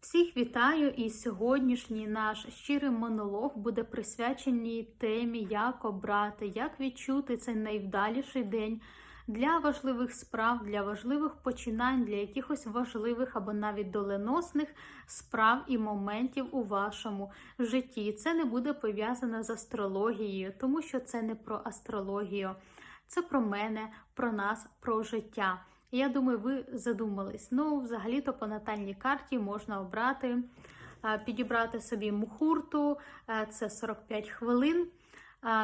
Всіх вітаю! І сьогоднішній наш щирий монолог буде присвячений темі, як обрати, як відчути цей найвдаліший день для важливих справ, для важливих починань, для якихось важливих або навіть доленосних справ і моментів у вашому житті. Це не буде пов'язано з астрологією, тому що це не про астрологію, це про мене, про нас, про життя. Я думаю, ви задумались. Ну, взагалі-то по натальній карті можна обрати, підібрати собі мухурту, це 45 хвилин,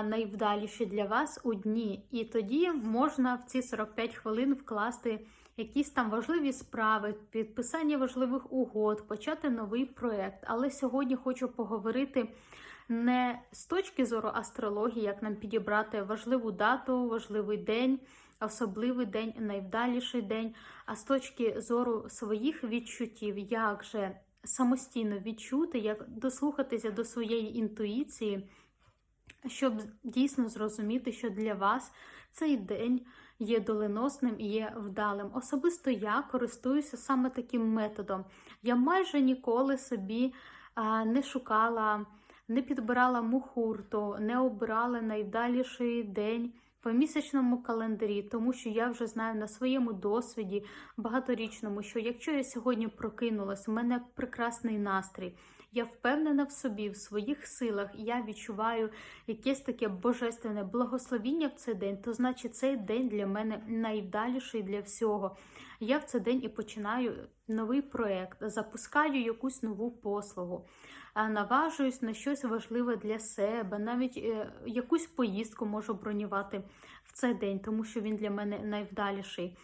найвдаліші для вас у дні. І тоді можна в ці 45 хвилин вкласти якісь там важливі справи, підписання важливих угод, почати новий проєкт. Але сьогодні хочу поговорити. Не з точки зору астрології, як нам підібрати важливу дату, важливий день, особливий день, найвдаліший день, а з точки зору своїх відчуттів, як же самостійно відчути, як дослухатися до своєї інтуїції, щоб дійсно зрозуміти, що для вас цей день є доленосним і є вдалим. Особисто я користуюся саме таким методом. Я майже ніколи собі не шукала. Не підбирала мухурту, не обирала найвдаліший день по місячному календарі, тому що я вже знаю на своєму досвіді багаторічному, що якщо я сьогодні прокинулась, у мене прекрасний настрій, я впевнена в собі, в своїх силах, я відчуваю якесь таке божественне благословіння в цей день, то значить цей день для мене найвдаліший для всього. Я в цей день і починаю новий проєкт, запускаю якусь нову послугу, наважуюсь на щось важливе для себе, навіть е, якусь поїздку можу бронювати в цей день, тому що він для мене найвдаліший.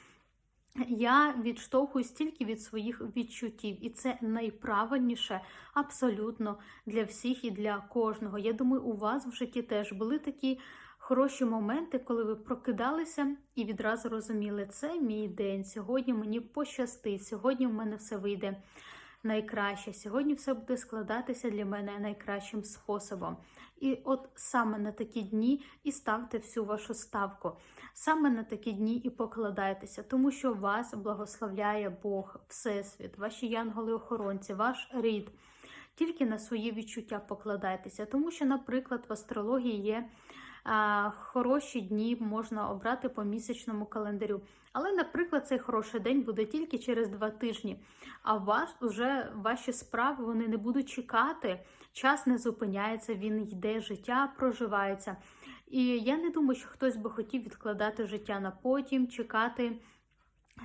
Я відштовхуюсь тільки від своїх відчуттів, і це найправильніше абсолютно для всіх і для кожного. Я думаю, у вас в житті теж були такі хороші моменти, коли ви прокидалися і відразу розуміли, це мій день. Сьогодні мені пощастить, сьогодні в мене все вийде найкраще. Сьогодні все буде складатися для мене найкращим способом. І от саме на такі дні і ставте всю вашу ставку. Саме на такі дні і покладайтеся, тому що вас благословляє Бог, Всесвіт, ваші янголи-охоронці, ваш рід. Тільки на свої відчуття покладайтеся, тому що, наприклад, в астрології є хороші дні можна обрати по місячному календарю. Але, наприклад, цей хороший день буде тільки через два тижні. А вас вже ваші справи вони не будуть чекати. Час не зупиняється, він йде, життя проживається. І я не думаю, що хтось би хотів відкладати життя на потім, чекати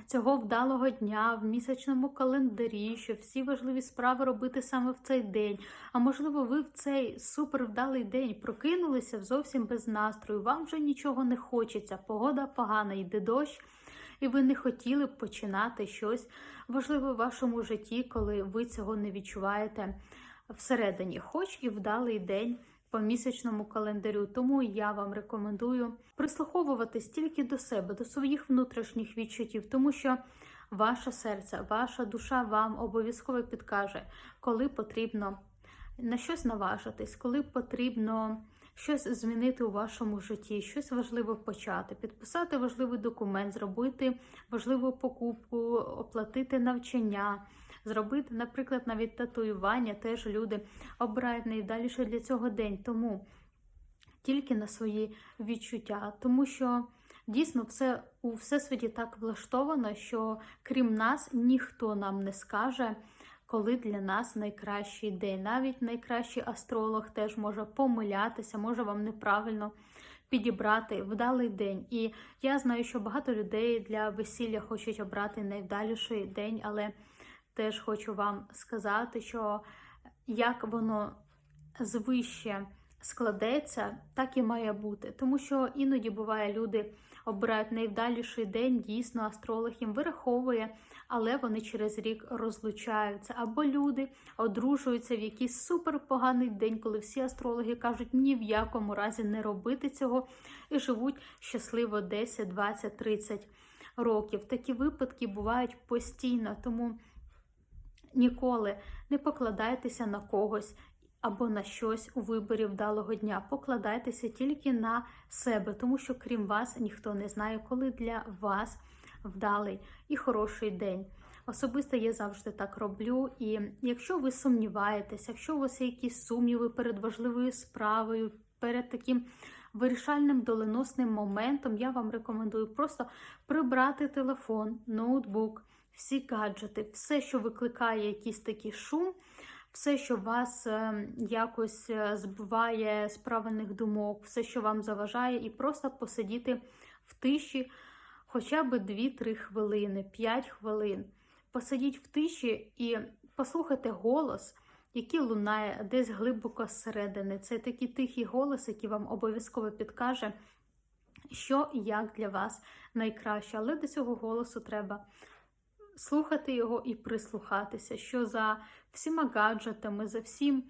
цього вдалого дня в місячному календарі, щоб всі важливі справи робити саме в цей день. А можливо, ви в цей супервдалий день прокинулися зовсім без настрою, вам вже нічого не хочеться, погода погана, йде дощ. І ви не хотіли б починати щось важливе в вашому житті, коли ви цього не відчуваєте всередині, хоч і вдалий день по місячному календарю. Тому я вам рекомендую прислуховуватись тільки до себе, до своїх внутрішніх відчуттів, тому що ваше серце, ваша душа вам обов'язково підкаже, коли потрібно на щось наважитись, коли потрібно. Щось змінити у вашому житті, щось важливе почати, підписати важливий документ, зробити важливу покупку, оплатити навчання, зробити, наприклад, навіть татуювання. Теж люди обирають найдаліше для цього день. Тому тільки на свої відчуття, тому що дійсно все у всесвіті так влаштовано, що крім нас ніхто нам не скаже. Коли для нас найкращий день. Навіть найкращий астролог теж може помилятися, може вам неправильно підібрати вдалий день. І я знаю, що багато людей для весілля хочуть обрати найвдаліший день, але теж хочу вам сказати, що як воно звище складеться, так і має бути. Тому що іноді буває, люди обирають найвдаліший день, дійсно, астролог їм вираховує, але вони через рік розлучаються. Або люди одружуються в якийсь суперпоганий день, коли всі астрологи кажуть, ні в якому разі не робити цього, і живуть щасливо 10, 20, 30 років. Такі випадки бувають постійно, тому. Ніколи не покладайтеся на когось або на щось у виборі вдалого дня. Покладайтеся тільки на себе, тому що крім вас ніхто не знає, коли для вас вдалий і хороший день. Особисто я завжди так роблю. І якщо ви сумніваєтесь, якщо у вас є якісь сумніви перед важливою справою, перед таким вирішальним доленосним моментом, я вам рекомендую просто прибрати телефон, ноутбук, всі гаджети, все, що викликає якийсь такий шум, все, що вас е, якось е, збиває з правильних думок, все, що вам заважає, і просто посидіти в тиші хоча б 2-3 хвилини, 5 хвилин. Посидіть в тиші і послухайте голос, який лунає десь глибоко зсередини. Це такий тихий голос, який вам обов'язково підкаже, що і як для вас найкраще. Але до цього голосу треба слухати його і прислухатися, що за всіма гаджетами, за всім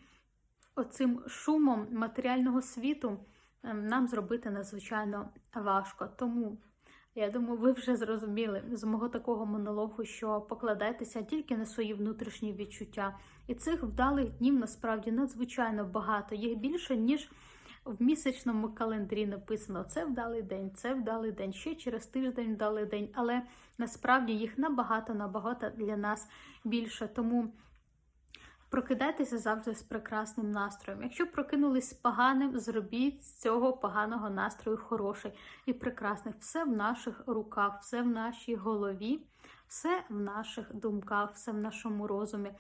оцим шумом матеріального світу ем, нам зробити надзвичайно важко. Тому я думаю, ви вже зрозуміли з мого такого монологу, що покладайтеся тільки на свої внутрішні відчуття. І цих вдалих днів насправді надзвичайно багато. Їх більше, ніж в місячному календарі написано: це вдалий день, це вдалий день, ще через тиждень вдалий день. Але насправді їх набагато набагато для нас більше. Тому. Прокидайтеся завжди з прекрасним настроєм. Якщо прокинулись з поганим, зробіть з цього поганого настрою хороший і прекрасний. Все в наших руках, все в нашій голові, все в наших думках, все в нашому розумі.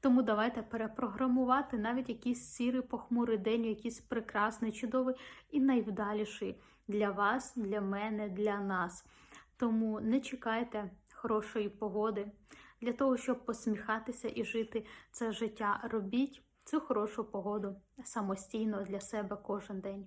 Тому давайте перепрограмувати навіть якийсь сірий похмурий день, якийсь прекрасний, чудовий і найвдаліший для вас, для мене, для нас. Тому не чекайте хорошої погоди. Для того, щоб посміхатися і жити це життя, робіть цю хорошу погоду самостійно для себе кожен день.